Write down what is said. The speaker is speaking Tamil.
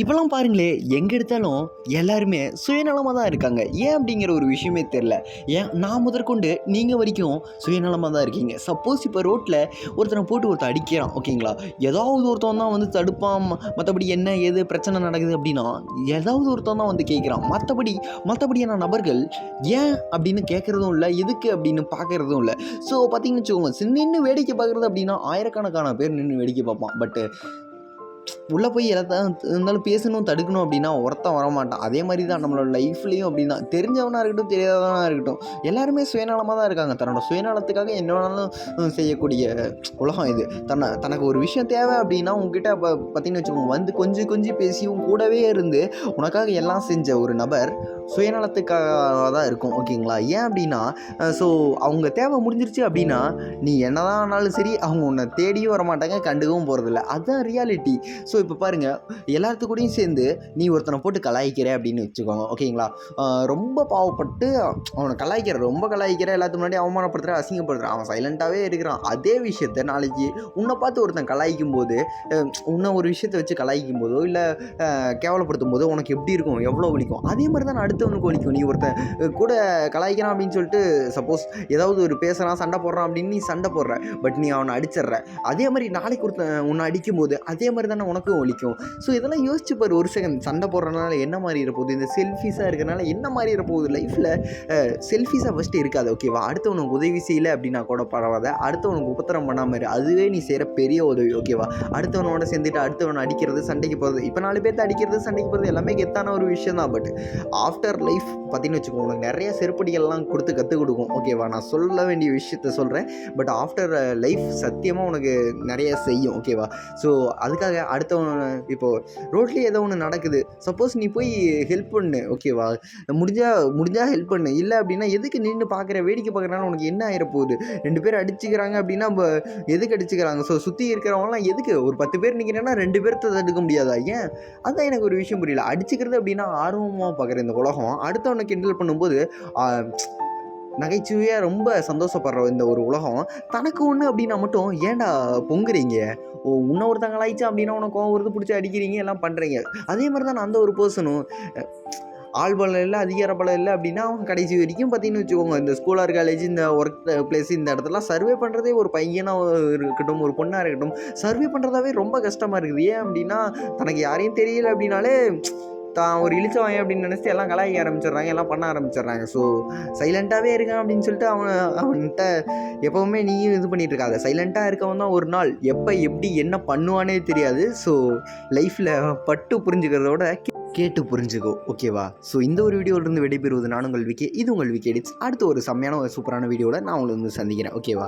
இப்போல்லாம் பாருங்களே எங்கே எடுத்தாலும் எல்லாருமே சுயநலமாக தான் இருக்காங்க. ஏன் அப்படிங்கிற ஒரு விஷயமே தெரில ஏன் நான் முதற்கொண்டு நீங்கள் வரைக்கும் சுயநலமாக தான் இருக்கீங்க. சப்போஸ் இப்போ ரோட்டில் ஒருத்தனை போட்டு ஒருத்தன் அடிக்கிறான் ஓகேங்களா? ஏதாவது ஒருத்தன் தான் வந்து தடுப்பான் மற்றபடி என்ன ஏது பிரச்சனை நடக்குது அப்படின்னா ஏதாவது ஒருத்தன் தான் வந்து கேட்குறான். மற்றபடி மற்றபடியான நபர்கள் ஏன் அப்படின்னு கேட்குறதும் இல்லை எதுக்கு அப்படின்னு பார்க்குறதும் இல்லை. ஸோ பார்த்தீங்கன்னு வச்சுக்கோங்க நின்று வேடிக்கை பார்க்குறது அப்படின்னா ஆயிரக்கணக்கான பேர் நின்று வேடிக்கை பார்ப்பான். பட்டு உள்ளே போய் எல்லாத்தான் இருந்தாலும் பேசணும் தடுக்கணும் அப்படின்னா ஒருத்தன் வரமாட்டான். அதே மாதிரி தான் நம்மளோட லைஃப்லேயும் அப்படி தான் தெரிஞ்சவனாக இருக்கட்டும் தெரியாதவனாக இருக்கட்டும் எல்லாருமே சுயநலமாக தான் இருக்காங்க. தன்னோட சுயநலத்துக்காக என்ன வேணாலும் செய்யக்கூடிய உலகம் இது. தன்னை தனக்கு ஒரு விஷயம் தேவை அப்படின்னா உங்ககிட்ட இப்போ பார்த்தீங்கன்னு வச்சுக்கோங்க வந்து கொஞ்சம் கொஞ்சம் பேசி கூடவே இருந்து உனக்காக எல்லாம் செஞ்ச ஒரு நபர் சுயநலத்துக்காக தான் இருக்கும். ஓகேங்களா? ஏன் அப்படின்னா ஸோ அவங்க தேவை முடிஞ்சிருச்சு அப்படின்னா நீ என்னதான் ஆனாலும் சரி அவங்க உன்னை தேடியும் வர மாட்டாங்க கண்டுக்கவும் போகிறதில்ல அதுதான் ரியாலிட்டி ஸோ இப்போ பாருங்கள் எல்லாத்து கூடயும் சேர்ந்து நீ ஒருத்தனை போட்டு கலாய்க்கிற அப்படின்னு வச்சுக்கோங்க ஓகேங்களா? ரொம்ப பாவப்பட்டு அவனை கலாய்க்கிற ரொம்ப கலாய்க்கிற எல்லாத்துக்கு முன்னாடி அவமானப்படுத்துகிற அசிங்கப்படுத்துறான் அவன் சைலண்ட்டாகவே இருக்கிறான். அதே விஷயத்த நாளைக்கு உன்னை பார்த்து ஒருத்தன் கலாய்க்கும் போது உன்னை ஒரு விஷயத்தை வச்சு கலாய்க்கும் போதோ இல்லை கேவலப்படுத்தும் போதோ உனக்கு எப்படி இருக்கும்? எவ்வளோ வலிக்கும்? அதே மாதிரி தான் அடுத்தவனுக்கு வலிக்கும். நீ ஒருத்தன் கூட கலாய்க்கிறான் அப்படின்னு சொல்லிட்டு சப்போஸ் ஏதாவது ஒரு பேசுகிறான் சண்டை போடுறான் அப்படின்னு நீ சண்டை போடுற பட் நீ அவனை அடிச்சிடுற. அதே மாதிரி நாளைக்கு ஒருத்தன் உன்னை அடிக்கும் போது அதே மாதிரி தானே உனக்கு உனக்கும் ஒழிக்கும் ஸோ இதெல்லாம் யோசிச்சு பாரு ஒரு செகண்ட் சண்டை போடுறதுனால என்ன மாதிரி இருப்போகுது இந்த செல்ஃபிஸாக இருக்கிறனால என்ன மாதிரி இருப்போகுது லைஃப்பில் செல்ஃபிஸாக ஃபஸ்ட்டு இருக்காது ஓகேவா அடுத்தவனுக்கு உதவி செய்யலை அப்படின்னா கூட பரவாயில்ல. அடுத்தவனுக்கு உபத்திரம் பண்ணாமல் இரு. அதுவே நீ செய்கிற பெரிய உதவி ஓகேவா அடுத்தவனோட சேர்ந்துட்டு அடுத்தவனை அடிக்கிறது சண்டைக்கு போகிறது இப்போ நாலு பேர்த்த அடிக்கிறது சண்டைக்கு போகிறது எல்லாமே கெத்தான ஒரு விஷயம் தான். பட் ஆஃப்டர் லைஃப் பார்த்தீங்கன்னு வச்சுக்கோங்க உனக்கு நிறைய செருப்படிகள்லாம் கொடுத்து கற்றுக் கொடுக்கும் ஓகேவா நான் சொல்ல வேண்டிய விஷயத்த சொல்கிறேன் பட் ஆஃப்டர் லைஃப் சத்தியமாக உனக்கு நிறைய செய்யும் ஓகேவா ஸோ அதுக்காக அடுத்த அடுத்தவன் இப்போது ரோட்லேயே ஏதோ ஒன்று நடக்குது. சப்போஸ் நீ போய் ஹெல்ப் பண்ணு ஓகேவா முடிஞ்சா முடிஞ்சா ஹெல்ப் பண்ணு. இல்லை அப்படின்னா எதுக்கு நின்று பார்க்குற வேடிக்கை பார்க்குறனால உனக்கு என்ன ஆகிடப்போகுது போகுது? ரெண்டு பேர் அடிச்சுக்கிறாங்க அப்படின்னா இப்போ எதுக்கு அடிச்சுக்கிறாங்க? ஸோ சுற்றி இருக்கிறவங்களாம் எதுக்கு? ஒரு பத்து பேர் நிற்கிறேன்னா ரெண்டு பேர்த்த தடுக்க முடியாதா? ஏன்? அதான் எனக்கு ஒரு விஷயம் புரியல. அடிச்சுக்கிறது அப்படின்னா ஆர்வமாக பார்க்குற இந்த உலகம். அடுத்தவனை கிண்டல் பண்ணும்போது நகைச்சுவையாக ரொம்ப சந்தோஷப்படுற இந்த ஒரு உலகம். தனக்கு ஒன்று அப்படின்னா மட்டும் ஏன்டா பொங்குறீங்க? ஓ உன்ன ஒருத்தங்க லாய்ச்சா அப்படின்னா உனக்கு கோவம் வருது பிடிச்சி அடிக்கிறீங்க எல்லாம் பண்ணுறீங்க அதே மாதிரி தான் அந்த ஒரு பர்சனும் ஆள் பலம் இல்லை அதிகார பலம் இல்லை அப்படின்னா அவங்க கடைசி வரைக்கும் பார்த்தீங்கன்னு வச்சுக்கோங்க இந்த ஸ்கூலார் காலேஜ் இந்த ஒர்க் பிளேஸ் இந்த இடத்துலாம் சர்வே பண்ணுறதே ஒரு பையனாக இருக்கட்டும் ஒரு பொண்ணாக இருக்கட்டும் சர்வே பண்ணுறதாவே ரொம்ப கஷ்டமாக இருக்குது. ஏன் அப்படின்னா தனக்கு யாரையும் தெரியல அப்படின்னாலே தான் ஒரு இழிச்சவன் அப்படின்னு நினச்சி எல்லாம் கலாய்க்க ஆரம்பிச்சிடுறாங்க எல்லாம் பண்ண ஆரம்பிச்சிடுறாங்க. ஸோ சைலண்ட்டாகவே இருக்கான் அப்படின்னு சொல்லிட்டு அவன் அவன்கிட்ட எப்போவுமே நீயும் இது பண்ணிட்டு இருக்காத. சைலண்ட்டாக இருக்கவன் தான் ஒரு நாள் எப்போ எப்படி என்ன பண்ணுவானே தெரியாது. ஸோ லைஃப்பில் பட்டு புரிஞ்சுக்கிறதோட கே- கேட்டு புரிஞ்சுக்கோ ஓகேவா ஸோ இந்த ஒரு வீடியோவிலிருந்து விடைபெறுவது நான் உங்கள் விக்கே இது உங்கள் விக்கே எடிட்ஸ் அடுத்த ஒரு செம்மையான ஒரு சூப்பரான வீடியோவில் நான் உங்களை வந்து சந்திக்கிறேன் ஓகேவா